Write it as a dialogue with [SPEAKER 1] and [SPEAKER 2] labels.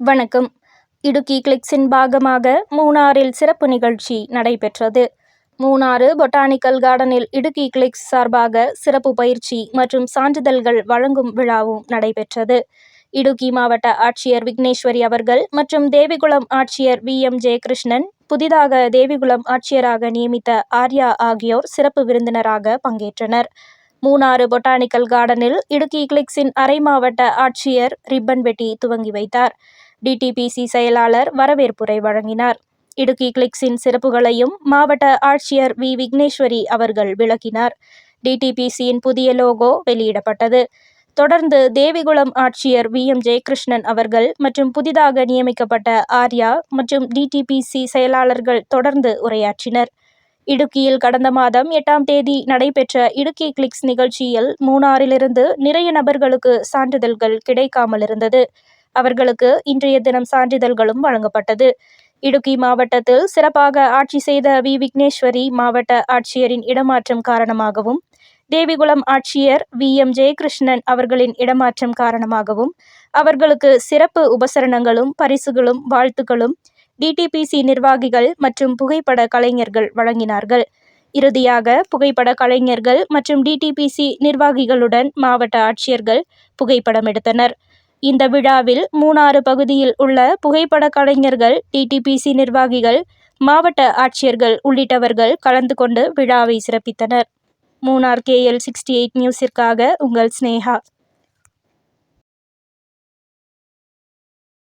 [SPEAKER 1] வணக்கம். இடுக்கி கிளிக்ஸின் பாகமாக மூணாறில் சிறப்பு நிகழ்ச்சி நடைபெற்றது. மூணாறு பொட்டானிக்கல் கார்டனில் இடுக்கி கிளிக்ஸ் சார்பாக சிறப்பு பயிற்சி மற்றும் சான்றிதழ்கள் வழங்கும் விழாவும் நடைபெற்றது. இடுக்கி மாவட்ட ஆட்சியர் விக்னேஸ்வரி அவர்கள் மற்றும் தேவிகுளம் ஆட்சியர் வி. எம். ஜெயகிருஷ்ணன் புதிதாக தேவிகுளம் ஆட்சியராக நியமித்த ஆர்யா ஆகியோர் சிறப்பு விருந்தினராக பங்கேற்றனர். மூணாறு பொட்டானிக்கல் கார்டனில் இடுக்கி கிளிக்ஸின் அரை மாவட்ட ஆட்சியர் ரிப்பன் வெட்டி துவங்கி வைத்தார். டிடிபிசி செயலாளர் வரவேற்புரை வழங்கினார். இடுக்கி கிளிக்ஸின் சிறப்புகளையும் மாவட்ட ஆட்சியர் வி. விக்னேஸ்வரி அவர்கள் விளக்கினார். டிடிபிசியின் புதிய லோகோ வெளியிடப்பட்டது. தொடர்ந்து தேவிகுளம் ஆட்சியர் வி. எம். ஜெயகிருஷ்ணன் அவர்கள் மற்றும் புதிதாக நியமிக்கப்பட்ட ஆர்யா மற்றும் டிடிபிசி செயலாளர்கள் தொடர்ந்து உரையாற்றினர். இடுக்கியில் கடந்த மாதம் எட்டாம் தேதி நடைபெற்ற இடுக்கி கிளிக்ஸ் நிகழ்ச்சியில் மூணாறிலிருந்து நிறைய நபர்களுக்கு சான்றிதழ்கள் கிடைக்காமல் இருந்தது. அவர்களுக்கு இன்றைய தினம் சான்றிதழ்களும் வழங்கப்பட்டது. இடுக்கி மாவட்டத்தில் சிறப்பாக ஆட்சி செய்த வி. விக்னேஸ்வரி மாவட்ட ஆட்சியரின் இடமாற்றம் காரணமாகவும் தேவிகுளம் ஆட்சியர் வி. எம். ஜெயகிருஷ்ணன் அவர்களின் இடமாற்றம் காரணமாகவும் அவர்களுக்கு சிறப்பு உபசரணங்களும் பரிசுகளும் வாழ்த்துக்களும் டிடிபிசி நிர்வாகிகள் மற்றும் புகைப்பட கலைஞர்கள் வழங்கினார்கள். இறுதியாக புகைப்பட கலைஞர்கள் மற்றும் டிடிபிசி நிர்வாகிகளுடன் மாவட்ட ஆட்சியர்கள் புகைப்படம் எடுத்தனர். இந்த விழாவில் மூணாறு பகுதியில் உள்ள புகைப்பட கலைஞர்கள் டிடிபிசி நிர்வாகிகள் மாவட்ட ஆட்சியர்கள் உள்ளிட்டவர்கள் கலந்து கொண்டு விழாவை சிறப்பித்தனர். Munnar K L sixty eight நியூஸிற்காக உங்கள் ஸ்னேகா